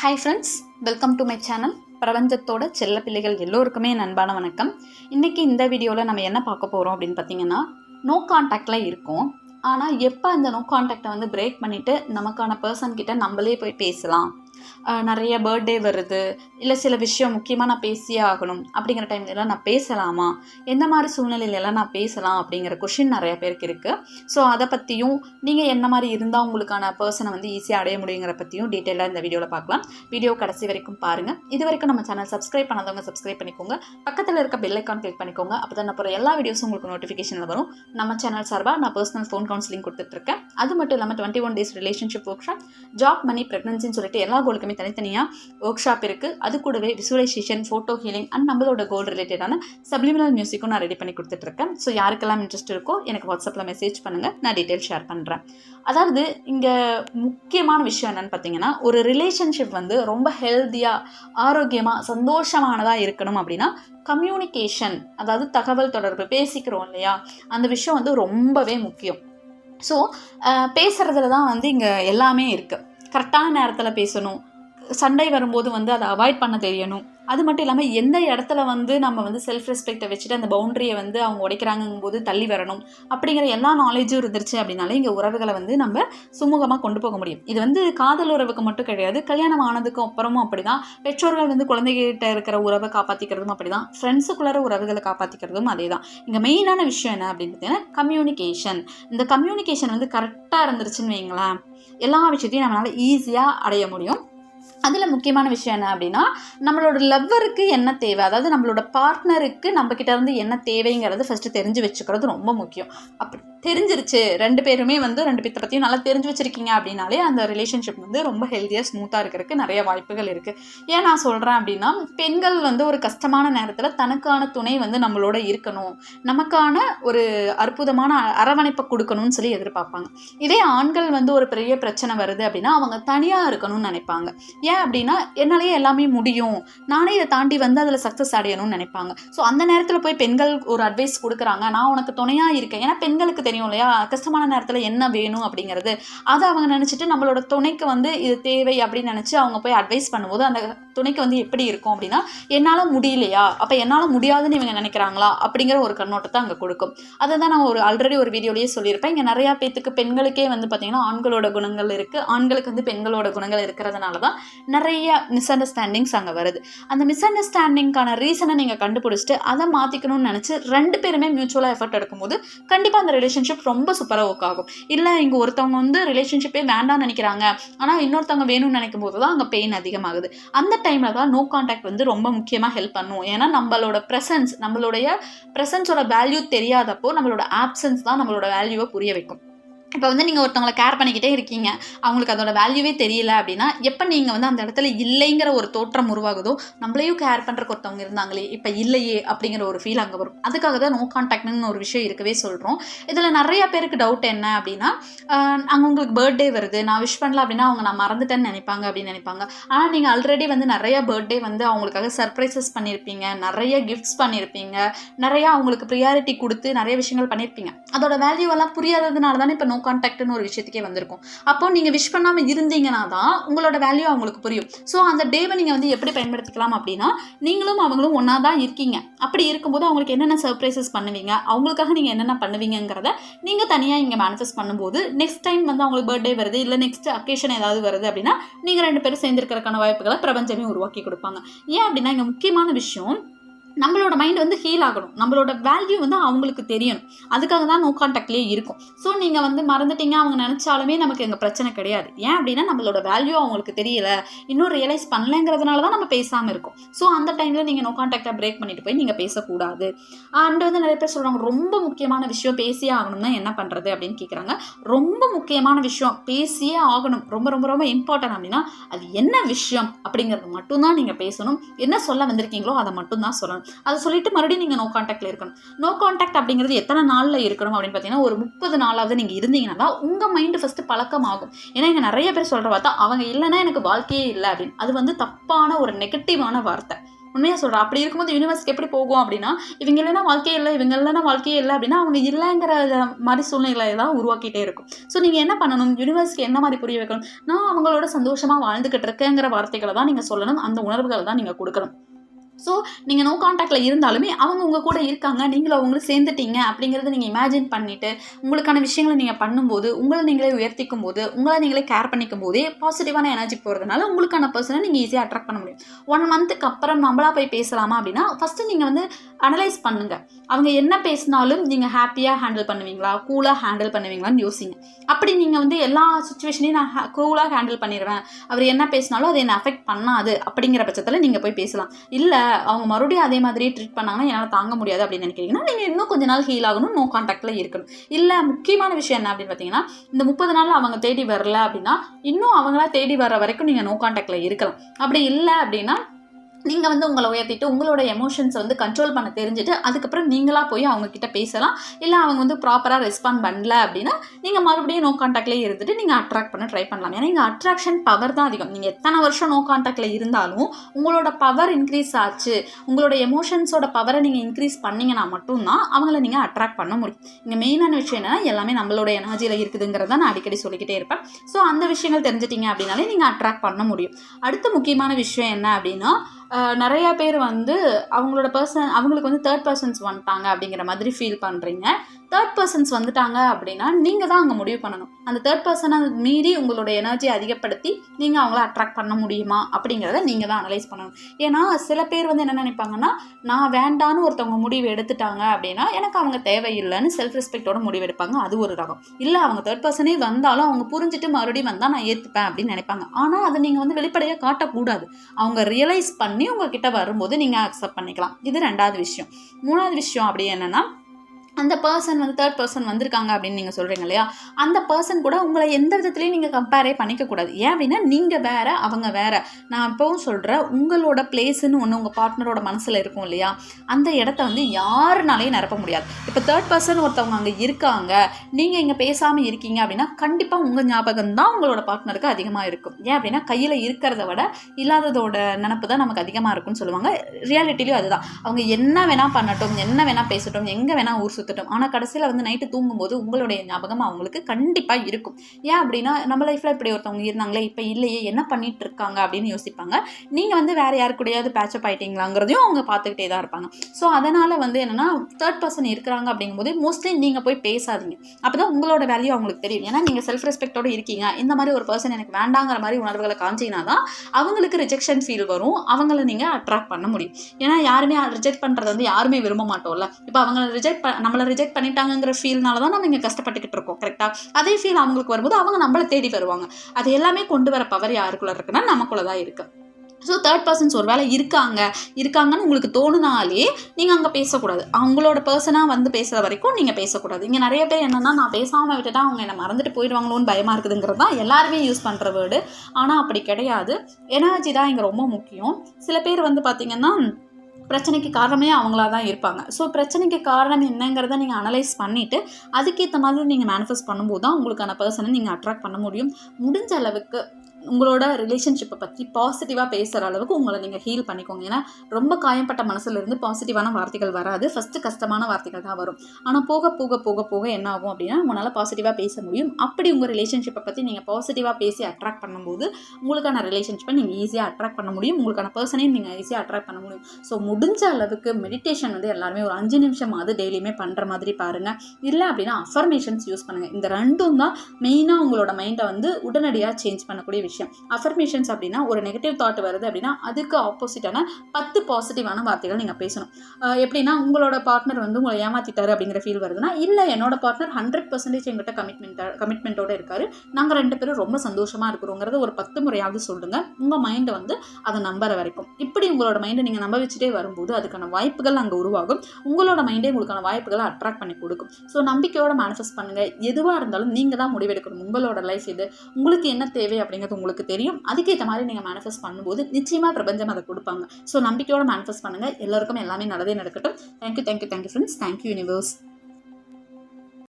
Hi friends welcome to my channel பிரபஞ்சத்தோட செல்ல பிள்ளைகள் எல்லோருக்குமே நண்பான அன்பான வணக்கம். இன்றைக்கி இந்த வீடியோவில் நம்ம என்ன பார்க்க போகிறோம் அப்படின்னு பார்த்தீங்கன்னா நோ கான்டாக்டில் இருக்கும். ஆனால் எப்போ அந்த நோ கான்டாக்டை வந்து பிரேக் பண்ணிவிட்டு நமக்கான பர்சன் கிட்ட நம்மளே போய் பேசலாம்? நிறைய பர்த்டே வருது. இல்லை சில விஷயம் முக்கியமாக நான் பேசியே ஆகணும். அப்படிங்கிற டைம்ல எல்லாம் நான் பேசலாமா? எந்த மாதிரி சூழ்நிலையில எல்லாம் நான் பேசலாம் அப்படிங்கிற கொஷின் நிறைய பேருக்கு இருக்குது ஸோ அதை பற்றியும் நீங்கள் என்ன மாதிரி இருந்தால் உங்களுக்கான பர்சனை வந்து ஈஸியாக அடைய முடியுங்கிற பற்றியும் டீட்டெயிலாக இந்த வீடியோவில் பார்க்கலாம். வீடியோ கடைசி வரைக்கும் பாருங்கள் இது வரைக்கும் நம்ம சேனல் சப்ஸ்கிரைப் பண்ணாதவங்க சப்ஸ்கிரைப் பண்ணிக்கோங்க. பக்கத்தில் இருக்க பெல் ஐக்கான் கிளிக் பண்ணிக்கோங்க. அப்போ தான் நான் எல்லா வீடியோஸும் உங்களுக்கு நோட்டிஃபிகேஷனில் வரும். நம்ம சேனல் சார்பாக நான் பர்சனல் ஃபோன் கவுன்சிலிங் கொடுத்துட்ருக்கேன் அது மட்டும் இல்லாமல் twenty one days relationship workshop job money ப்ரெக்னன்சின்னு சொல்லிட்டு எல்லா கோலுக்குமே தனித்தனியாக ஒர்க் ஷாப் இருக்குது அது கூடவே விசுவலைசேஷன் ஃபோட்டோ ஹீலிங் அண்ட் நம்மளோட கோல் ரிலேட்டடான சப்ளிமினல் மியூசிக்கும் நான் ரெடி பண்ணி கொடுத்துட்ருக்கேன் ஸோ யாருக்கெல்லாம் இன்ட்ரெஸ்ட் இருக்கோ எனக்கு வாட்ஸ்அப்பில் மெசேஜ் பண்ணுங்கள் நான் டீட்டெயில் ஷேர் பண்ணுறேன் அதாவது இங்கே முக்கியமான விஷயம் என்னன்னு பார்த்தீங்கன்னா ஒரு ரிலேஷன்ஷிப் வந்து ரொம்ப ஹெல்த்தியாக ஆரோக்கியமாக சந்தோஷமானதாக இருக்கணும் அப்படின்னா கம்யூனிகேஷன் அதாவது தகவல் தொடர்பு பேசிக்கிறோம் இல்லையா? அந்த விஷயம் வந்து ரொம்பவே முக்கியம். ஸோ பேசுகிறதுல தான் வந்து இங்கே எல்லாமே இருக்குது கரெக்டான நேரத்தில் பேசணும். சண்டை வரும்போது வந்து அதை அவாய்ட் பண்ண தெரியணும். அது மட்டும் இல்லாமல் எந்த இடத்துல வந்து நம்ம வந்து செல்ஃப் ரெஸ்பெக்டை வச்சுட்டு அந்த பவுண்டரியை வந்து அவங்க உடைக்கிறாங்கும் போது தள்ளி வரணும் அப்படிங்கிற எல்லா நாலேஜும் இருந்துருச்சு அப்படின்னாலே இங்கே உறவுகளை வந்து நம்ம சுமூகமாக கொண்டு போக முடியும். இது வந்து காதல் உறவுக்கு மட்டும் கிடையாது கல்யாணம் ஆனதுக்கு அப்புறமும் அப்படி தான் பெற்றோர்கள் வந்து குழந்தைகிட்ட இருக்கிற உறவை காப்பாற்றிக்கிறதும் அப்படி தான் ஃப்ரெண்ட்ஸுக்குள்ளார உறவுகளை காப்பாற்றிக்கிறதும் அதே தான் இங்கே மெயினான விஷயம் என்ன அப்படின்னு பார்த்தீங்கன்னா கம்யூனிகேஷன் இந்த கம்யூனிகேஷன் வந்து கரெக்டாக இருந்துருச்சுன்னு வைங்களேன் எல்லா விஷயத்தையும் நம்மளால் ஈஸியாக அடைய முடியும். அதில் முக்கியமான விஷயம் என்ன அப்படின்னா நம்மளோட லவ்வருக்கு என்ன தேவை? அதாவது நம்மளோட பார்ட்னருக்கு நம்ம இருந்து என்ன தேவைங்கிறது ஃபஸ்ட்டு தெரிஞ்சு வச்சுக்கிறது ரொம்ப முக்கியம். அப்படி தெரிஞ்சிருச்சு ரெண்டு பேருமே வந்து ரெண்டு பேர்த்த பற்றியும் நல்லா தெரிஞ்சு வச்சுருக்கீங்க அப்படின்னாலே அந்த ரிலேஷன்ஷிப் வந்து ரொம்ப ஹெல்த்தியாக ஸ்மூத்தாக இருக்கிறதுக்கு நிறைய வாய்ப்புகள் இருக்குது ஏன் நான் சொல்கிறேன் அப்படின்னா பெண்கள் வந்து ஒரு கஷ்டமான நேரத்தில் தனக்கான துணை வந்து நம்மளோட இருக்கணும். நமக்கான ஒரு அற்புதமான அரவணைப்பை கொடுக்கணும்னு சொல்லி எதிர்பார்ப்பாங்க. இதே ஆண்கள் வந்து ஒரு பெரிய பிரச்சனை வருது அப்படின்னா அவங்க தனியாக இருக்கணும்னு நினைப்பாங்க. ஏன் அப்படின்னா என்னாலேயே எல்லாமே முடியும். நானே இதை தாண்டி வந்து அதில் சக்ஸஸ் அடையணும்னு நினைப்பாங்க. ஸோ அந்த நேரத்தில் போய் பெண்கள் ஒரு அட்வைஸ் கொடுக்குறாங்க. நான் உனக்கு துணையாக இருக்கேன். ஏன்னா பெண்களுக்கு தெரியும் இல்லையா? கஷ்டமான நேரத்தில் என்ன வேணும் அப்படிங்கிறது. அதை அவங்க நினச்சிட்டு நம்மளோட துணைக்கு வந்து இது தேவை அப்படின்னு நினச்சி அவங்க போய் அட்வைஸ் பண்ணும்போது அந்த துணைக்கு வந்து எப்படி இருக்கும் அப்படின்னா என்னால் முடியலையா? அப்போ என்னால் முடியாதுன்னு இவங்க நினைக்கிறாங்களா? அப்படிங்கிற ஒரு கண்ணோட்டத்தை அங்கே கொடுக்கும். அதை தான் நான் ஒரு ஆல்ரெடி ஒரு வீடியோலேயே சொல்லியிருப்பேன். இங்கே நிறையா பேத்துக்கு பெண்களுக்கே வந்து பார்த்திங்கன்னா ஆண்களோட குணங்கள் இருக்குது ஆண்களுக்கு வந்து பெண்களோட குணங்கள் இருக்கிறதுனால தான் நிறைய மிஸ் அண்டர்ஸ்டாண்டிங்ஸ் அங்கே வருது. அந்த மிஸ் அண்டர்ஸ்டாண்டிங்கான ரீசனை நீங்கள் கண்டுபிடிச்சிட்டு அதை மாற்றிக்கணும்னு நினச்சி ரெண்டு பேருமே மியூச்சுவலாக எஃபர்ட் எடுக்கும்போது கண்டிப்பாக அந்த ரிலேஷன்ஷிப் ரொம்ப சூப்பராக ஒர்க் ஆகும். இல்லை இங்கே ஒருத்தவங்க வந்து ரிலேஷன்ஷிப்பே வேண்டாம்னு நினைக்கிறாங்க. ஆனால் இன்னொருத்தவங்க வேணும்னு நினைக்கும் போது தான் அங்கே பெயின் அதிகமாகுது. அந்த டைமில் தான் நோ கான்டாக்ட் வந்து ரொம்ப முக்கியமாக ஹெல்ப் பண்ணும். ஏன்னா நம்மளோட ப்ரெசன்ஸ் நம்மளுடைய ப்ரெசன்ஸோட வேல்யூ தெரியாதப்போ நம்மளோட ஆப்சன்ஸ் தான் நம்மளோட வேல்யூவை புரிய வைக்கும். இப்போ வந்து நீங்கள் ஒருத்தவங்களை கேர் பண்ணிக்கிட்டே இருக்கீங்க. அவங்களுக்கு அதோட வேல்யூவே தெரியல அப்படின்னா எப்போ நீங்கள் வந்து அந்த இடத்துல இல்லைங்கிற ஒரு தோற்றம் உருவாகுதோ நம்மளையும் கேர் பண்ணுறக்கு ஒருத்தவங்க இருந்தாங்களே இப்போ இல்லையே அப்படிங்கிற ஒரு ஃபீல் அங்கே வரும். அதுக்காக தான் நோ கான்டாக்ட்னு ஒரு விஷயம் இருக்கவே சொல்கிறோம் இதில் நிறைய பேருக்கு டவுட் என்ன அப்படின்னா அங்கே உங்களுக்கு பர்த்டே வருது நான் விஷ் பண்ணல அப்படின்னா அவங்க நான் மறந்துட்டேன்னு நினைப்பாங்க அப்படின்னு நினைப்பாங்க. ஆனால் நீங்கள் ஆல்ரெடி வந்து நிறைய பர்த்டே வந்து அவங்களுக்காக சர்ப்ரைசஸ் பண்ணியிருப்பீங்க நிறைய கிஃப்ட்ஸ் பண்ணியிருப்பீங்க நிறையா அவங்களுக்கு ப்ரியாரிட்டி கொடுத்து நிறைய விஷயங்கள் பண்ணியிருப்பீங்க அதோட வேல்யூ எல்லாம் புரியாததுனால தானே இப்போ நோ கான்டாக்ட்னு ஒரு விஷயத்துக்கே வந்திருக்கும். அப்போ நீங்கள் விஷ் பண்ணாமல் இருந்தீங்கன்னா தான் உங்களோட வேல்யூ அவங்களுக்கு புரியும். ஸோ அந்த டேவை நீங்கள் வந்து எப்படி பயன்படுத்திக்கலாம் அப்படின்னா நீங்களும் அவங்களும் ஒன்றா தான் இருக்கீங்க. அப்படி இருக்கும்போது அவங்களுக்கு என்னென்ன சர்ப்ரைசஸ் பண்ணுவீங்க? அவங்களுக்காக நீங்கள் என்னென்ன பண்ணுவீங்கிறத நீங்கள் தனியாக இங்கே மேனிஃபெஸ்ட் பண்ணும்போது நெக்ஸ்ட் டைம் வந்து அவங்களுக்கு பர்த்டே வருது இல்லை நெக்ஸ்ட் அக்கேஷன் ஏதாவது வருது அப்படின்னா நீங்கள் ரெண்டு பேரும் சேர்ந்துருக்கிறதுக்கான வாய்ப்புகளை பிரபஞ்சமே உருவாக்கி கொடுப்பாங்க. ஏன் அப்படின்னா இங்கே முக்கியமான விஷயம் நம்மளோட மைண்ட் வந்து ஹீல் ஆகணும். நம்மளோட வேல்யூ வந்து அவங்களுக்கு தெரியணும். அதுக்காக தான் நோ கான்டாக்ட்லேயே இருக்கும். ஸோ நீங்கள் வந்து மறந்துட்டீங்க அவங்க நினச்சாலுமே நமக்கு எங்கள் பிரச்சனை கிடையாது. ஏன் அப்படின்னா நம்மளோட வேல்யூ அவங்களுக்கு தெரியல. இன்னும் ரியலைஸ் பண்ணலைங்கிறதுனால தான் நம்ம பேசாமல் இருக்கோம். ஸோ அந்த டைமில் நீங்கள் நோ கான்டாக்டை பிரேக் பண்ணிட்டு போய் நீங்கள் பேசக்கூடாது. அண்ட் வந்து நிறைய பேர் சொல்கிறாங்க ரொம்ப முக்கியமான விஷயம் பேசியே ஆகணும்னா என்ன பண்ணுறது அப்படின்னு கேட்குறாங்க ரொம்ப முக்கியமான விஷயம் பேசியே ஆகணும். ரொம்ப ரொம்ப ரொம்ப இம்பார்ட்டன்ட் அப்படின்னா அது என்ன விஷயம் அப்படிங்கிறது மட்டும்தான் நீங்கள் பேசணும். என்ன சொல்ல வந்திருக்கீங்களோ அதை மட்டும்தான் சொல்லணும். அதை சொல்லிட்டு மறுபடியும் நீங்கள் நோ காண்டாக்டில் இருக்கணும். நோ காண்டாக்ட் அப்படிங்கிறது எத்தனை நாளில் இருக்கணும் அப்படின்னு பார்த்தீங்கன்னா ஒரு முப்பது நாளாவது நீங்கள் இருந்தீங்கன்னா தான் உங்கள் மைண்டு ஃபஸ்ட்டு பழக்கமாகும். ஏன்னா இங்கே நிறைய பேர் சொல்கிற பார்த்தா அவங்க இல்லைன்னா எனக்கு வாழ்க்கையே இல்லை அப்படின்னு. அது வந்து தப்பான ஒரு நெகட்டிவான வார்த்தை. உண்மையாக சொல்கிறேன் அப்படி இருக்கும்போது யூனிவர்ஸ்க்கு எப்படி போகும் அப்படின்னா இவங்க இல்லைன்னா வாழ்க்கையே இல்லை இவங்க இல்லைன்னா வாழ்க்கையே இல்லை அப்படின்னா அவங்க இல்லைங்கிற மாதிரி சூழ்நிலையை தான் உருவாக்கிட்டே இருக்கும். ஸோ நீங்கள் என்ன பண்ணணும்? யூனிவர்ஸ்க்கு என்ன மாதிரி புரிய வைக்கணும்? நான் அவங்களோட சந்தோஷமாக வாழ்ந்துக்கிட்டு இருக்கேங்கிற வார்த்தைகளை தான் நீங்கள் சொல்லணும். அந்த உணர்வுகளை தான் நீங்கள் கொடுக்கணும். ஸோ நீங்கள் நோ காண்டாக்டில் இருந்தாலுமே அவங்க உங்கள் கூட இருக்காங்க நீங்களும் அவங்களும் சேர்ந்துட்டீங்க அப்படிங்கிறத நீங்கள் இமேஜின் பண்ணிவிட்டு உங்களுக்கான விஷயங்களை நீங்கள் பண்ணும்போது உங்களை நீங்களே உயர்த்திக்கும் போது உங்களை நீங்களே கேர் பண்ணிக்கும் போதே பாசிட்டிவான எனர்ஜி போகிறதுனால உங்களுக்கான பர்சனை நீங்கள் ஈஸியாக அட்ராக்ட் பண்ண முடியும். ஒன் மந்த்துக்கு அப்புறம் நம்மளாக போய் பேசலாமா அப்படின்னா ஃபஸ்ட்டு நீங்கள் வந்து அனலைஸ் பண்ணுங்கள் அவங்க என்ன பேசினாலும் நீங்கள் ஹாப்பியாக ஹேண்டில் பண்ணுவீங்களா? கூலாக ஹேண்டில் பண்ணுவீங்களான்னு யோசிங்க. அப்படி நீங்கள் வந்து எல்லா சுச்சுவேஷனையும் நான் கூலாக ஹேண்டில் பண்ணிடுவேன் அவர் என்ன பேசினாலும் அதை என்னை அஃபெக்ட் பண்ணாது அப்படிங்கிற பட்சத்தில் நீங்கள் போய் பேசலாம். இல்லை அவங்க மறுபடியும் அதே மாதிரியே ட்ரீட் பண்ணாங்கன்னா என்னால் தாங்க முடியாது அப்படின்னு நினைக்கிறீங்கன்னா நீங்கள் இன்னும் கொஞ்ச நாள் ஹீல் ஆகணும் நோ காண்டாக்டில் இருக்கணும். இல்லை முக்கியமான விஷயம் என்ன அப்படின்னு பார்த்தீங்கன்னா இந்த முப்பது நாள் அவங்க தேடி வரல அப்படின்னா இன்னும் அவங்களா தேடி வர வரைக்கும் நீங்கள் நோ காண்டாக்டில் இருக்கலாம். அப்படி இல்லை அப்படின்னா நீங்கள் வந்து உங்களை உயர்த்திட்டு உங்களோட எமோஷன்ஸை வந்து கண்ட்ரோல் பண்ண தெரிஞ்சுட்டு அதுக்கப்புறம் நீங்களாக போய் அவங்கக்கிட்ட பேசலாம். இல்லை அவங்க வந்து ப்ராப்பராக ரெஸ்பாண்ட் பண்ணல அப்படின்னா நீங்கள் மறுபடியும் நோ காண்டாக்ட்லேயே இருந்துட்டு நீங்கள் அட்ராக்ட் பண்ண ட்ரை பண்ணலாம். ஏன்னா இங்கே அட்ராக்ஷன் பவர் தான் அதிகம். நீங்கள் எத்தனை வருஷம் நோ காண்டாக்டில் இருந்தாலும் உங்களோட பவர் இன்க்ரீஸ் ஆச்சு. உங்களோட எமோஷன்ஸோட பவரை நீங்கள் இன்க்ரீஸ் பண்ணிங்கன்னா மட்டும்தான் அவங்கள நீங்கள் அட்ராக்ட் பண்ண முடியும். இங்கே மெயினான விஷயம் என்னென்னா எல்லாமே நம்மளோட எனர்ஜியில் இருக்குதுங்கிறத நான் அடிக்கடி சொல்லிக்கிட்டே இருப்பேன். ஸோ அந்த விஷயங்கள் தெரிஞ்சிட்டிங்க அப்படின்னாலே நீங்கள் அட்ராக்ட் பண்ண முடியும். அடுத்த முக்கியமான விஷயம் என்ன அப்படின்னா நிறைய பேர் வந்து அவங்களோட பர்சன் அவங்களுக்கு வந்து தேர்ட் பர்சன்ஸ் வந்துட்டாங்க அப்படிங்கிற மாதிரி ஃபீல் பண்ணுறீங்க தேர்ட் பர்சன்ஸ் வந்துட்டாங்க அப்படின்னா நீங்கள் தான் அங்கே முடிவு பண்ணணும். அந்த தேர்ட் பர்சனை மீறி உங்களோட எனர்ஜி அதிகப்படுத்தி நீங்கள் அவங்கள அட்ராக்ட் பண்ண முடியுமா அப்படிங்கிறத நீங்கள் தான் அனலைஸ் பண்ணணும். ஏன்னா சில பேர் வந்து என்ன நினைப்பாங்கன்னா நான் வேண்டான்னு ஒருத்தவங்க முடிவு எடுத்துட்டாங்க அப்படின்னா எனக்கு அவங்க தேவையில்லைன்னு செல்ஃப் ரெஸ்பெக்டோட முடிவு எடுப்பாங்க. அது ஒரு ரகம். இல்லை அவங்க தேர்ட் பர்சனே வந்தாலும் அவங்க புரிஞ்சுட்டு மறுபடியும் வந்தால் நான் ஏற்றுப்பேன் அப்படின்னு நினைப்பாங்க. ஆனால் அதை நீங்கள் வந்து வெளிப்படையாக காட்டக்கூடாது. அவங்க ரியலைஸ் பண்ணி உங்ககிட்ட வரும்போது நீங்கள் அக்செப்ட் பண்ணிக்கலாம். இது ரெண்டாவது விஷயம். மூணாவது விஷயம் அப்படி என்னென்னா அந்த பர்சன் வந்து தேர்ட் பர்சன் வந்திருக்காங்க அப்படின்னு நீங்கள் சொல்கிறீங்க இல்லையா? அந்த பர்சன் கூட உங்களை எந்த விதத்துலையும் நீங்கள் கம்பேரே பண்ணிக்கக்கூடாது ஏன் அப்படின்னா நீங்கள் வேறு அவங்க வேறு. நான் இப்போவும் சொல்கிறேன் உங்களோட பிளேஸ்ன்னு ஒன்று உங்கள் பார்ட்னரோட மனசில் இருக்கும் இல்லையா? அந்த இடத்த வந்து யாருனாலையும் நிரப்ப முடியாது. இப்போ தேர்ட் பர்சன் ஒருத்தவங்க அங்கே இருக்காங்க நீங்கள் இங்கே பேசாமல் இருக்கீங்க அப்படின்னா கண்டிப்பாக உங்கள் ஞாபகம் தான் உங்களோட பார்ட்னருக்கு அதிகமாக இருக்கும். ஏன் அப்படின்னா கையில் இருக்கிறத விட இல்லாததோட நினப்பு தான் நமக்கு அதிகமாக இருக்கும்னு சொல்லுவாங்க. ரியாலிட்டிலையும் அதுதான். அவங்க என்ன வேணால் பண்ணட்டும் என்ன வேணால் பேசட்டும் எங்கே வேணால் ஊர் சுற்றட்டும் ஆனால் கடைசியில் வந்து நைட்டு தூங்கும்போது உங்களுடைய ஞாபகம் அவங்களுக்கு கண்டிப்பாக இருக்கும். ஏன் அப்படின்னா நம்ம லைஃப்பில் இப்படி ஒருத்தவங்க இருந்தாங்களே இப்போ இல்லையே என்ன பண்ணிட்டு இருக்காங்க அப்படின்னு யோசிப்பாங்க. நீங்கள் வந்து வேறு யாரு கூடயாவது பேச்சப் ஆகிட்டீங்களாங்கிறதையும் அவங்க பார்த்துக்கிட்டே தான் இருப்பாங்க. ஸோ அதனால் வந்து என்னென்னா தேர்ட் பர்சன் இருக்கிறாங்க அப்படிங்கும்போது மோஸ்ட்லி நீங்கள் போய் பேசாதீங்க. அப்போ தான் உங்களோட வேல்யூ அவங்களுக்கு தெரியும். ஏன்னா நீங்கள் செல்ஃப் ரெஸ்பெக்டோடு இருக்கீங்க. இந்த மாதிரி ஒரு பர்சன் எனக்கு வேண்டாங்கிற மாதிரி உணர்வுகளை காமிச்சிங்கன்னா தான் அவங்களுக்கு ரிஜெக்ஷன் ஃபீல் வரும். அவங்கள நீங்கள் அட்ராக்ட் பண்ண முடியும். ஏன்னா யாருமே ரிஜெக்ட் பண்ணுறது வந்து யாருமே விரும்ப மாட்டோம்ல. இப்போ அவங்கள ரிஜெக்ட் ப நம்மளை ரிஜெக்ட் பண்ணிட்டாங்கங்கிற ஃபீல்னால தான் நம்ம இங்கே கஷ்டப்பட்டுக்கிட்டு இருக்கோம் கரெக்டாக அதே ஃபீல் அவங்களுக்கு வரும்போது அவங்க நம்மளை தேடி வருவாங்க. அது எல்லாமே கொண்டு வர பவர் யாருக்குள்ள இருக்குன்னா நமக்குள்ள தான் இருக்குது ஸோ தேர்ட் பர்சன்ஸ் ஒரு வேளை இருக்காங்க. இருக்காங்கன்னு உங்களுக்கு தோணுனாலே நீங்கள் அங்கே பேசக்கூடாது. அவங்களோட பர்சனாக வந்து பேசுகிற வரைக்கும் நீங்கள் பேசக்கூடாது. இங்கே நிறைய பேர் என்னென்னா நான் பேசாமல் விட்டுட்டா அவங்க என்னை மறந்துட்டு போயிடுவாங்களோன்னு பயமாக இருக்குதுங்கிறது தான் எல்லாருமே யூஸ் பண்ணுற வேர்டு ஆனால் அப்படி கிடையாது. எனர்ஜி தான் இங்கே ரொம்ப முக்கியம். சில பேர் வந்து பார்த்திங்கன்னா பிரச்சனைக்கு காரணமே அவங்களா தான் இருப்பாங்க. ஸோ பிரச்சனைக்கு காரணம் என்னங்கிறத நீங்கள் அனலைஸ் பண்ணிவிட்டு அதுக்கேற்ற மாதிரி நீங்கள் மேனிஃபெஸ்ட் பண்ணும்போது தான் உங்களுக்கான பர்சனை நீங்கள் அட்ராக்ட் பண்ண முடியும். முடிஞ்ச அளவுக்கு உங்களோட ரிலேஷன்ஷிப்பை பற்றி பாசிட்டிவாக பேசுகிற அளவுக்கு உங்களை நீங்கள் ஹீல் பண்ணிக்கோங்க. ஏன்னா ரொம்ப காயப்பட்ட மனசுலேருந்து பாசிட்டிவான வார்த்தைகள் வராது. ஃபஸ்ட்டு கஷ்டமான வார்த்தைகள் தான் வரும். ஆனால் போக போக போக போக என்ன ஆகும் அப்படின்னா உங்களால் பாசிட்டிவாக பேச முடியும். அப்படி உங்கள் ரிலேஷன்ஷிப்பை பற்றி நீங்கள் பாசிட்டிவாக பேசி அட்ராக்ட் பண்ணும்போது உங்களுக்கான ரிலேஷன்ஷிப்பை நீங்கள் ஈஸியாக அட்ராக்ட் பண்ண முடியும். உங்களுக்கான பர்சனையும் நீங்கள் ஈஸியாக அட்ராக்ட் பண்ண முடியும். ஸோ முடிஞ்ச அளவுக்கு மெடிடேஷன் வந்து எல்லாருமே ஒரு அஞ்சு நிமிஷம் அது டெய்லியுமே பண்ணுற மாதிரி பாருங்கள் இல்லை அப்படின்னா அஃபர்மேஷன்ஸ் யூஸ் பண்ணுங்கள் இந்த ரெண்டும் தான் மெயினாக உங்களோட மைண்டை வந்து உடனடியாக சேஞ்ச் பண்ணக்கூடிய விஷயம். விஷயம். அஃபர்மேஷன்ஸ் அப்படின்னா ஒரு நெகட்டிவ் தாட் வருது அப்படின்னா அதுக்கு ஆப்போசிட்டான பத்து பாசிட்டிவான வார்த்தைகள் நீங்கள் பேசணும். எப்படின்னா உங்களோட பார்ட்னர் வந்து உங்களை ஏமாத்திட்டாரு அப்படிங்கிற ஃபீல் வருதுன்னா இல்லை என்னோட பார்ட்னர் ஹண்ட்ரட் பர்சன்டேஜ் எங்கிட்ட கமிட்மெண்ட் கமிட்மெண்ட்டோட இருக்காரு. நாங்கள் ரெண்டு பேரும் ரொம்ப சந்தோஷமாக இருக்கிறோங்கிறத ஒரு பத்து முறையாவது சொல்லுங்கள் உங்கள் மைண்டை வந்து அதை நம்புற வரைக்கும். இப்படி உங்களோட மைண்டை நீங்கள் நம்ப வச்சுட்டே வரும்போது அதுக்கான வாய்ப்புகள் அங்கே உருவாகும். உங்களோட மைண்டே உங்களுக்கான வாய்ப்புகளை அட்ராக்ட் பண்ணி கொடுக்கும். ஸோ நம்பிக்கையோட மேனிஃபெஸ்ட் பண்ணுங்கள் எதுவாக இருந்தாலும் நீங்கள் தான் முடிவெடுக்கணும். உங்களோட லைஃப் இது உங்களுக்கு என்ன தேவை அப்படிங்கிறது உங்களுக்கு தெரியும். அதுக்கேற்ற மாதிரி நீங்கள் மேனிஃபெஸ்ட் பண்ணும்போது நிச்சயமாக பிரபஞ்சம் அதை கொடுப்பாங்க. ஸோ நம்பிக்கையோட மேனிஃபெஸ்ட் பண்ணுங்கள் எல்லாருக்கும் எல்லாமே நல்லதே நடக்கட்டும். Thank you thank you thank you friends thank you universe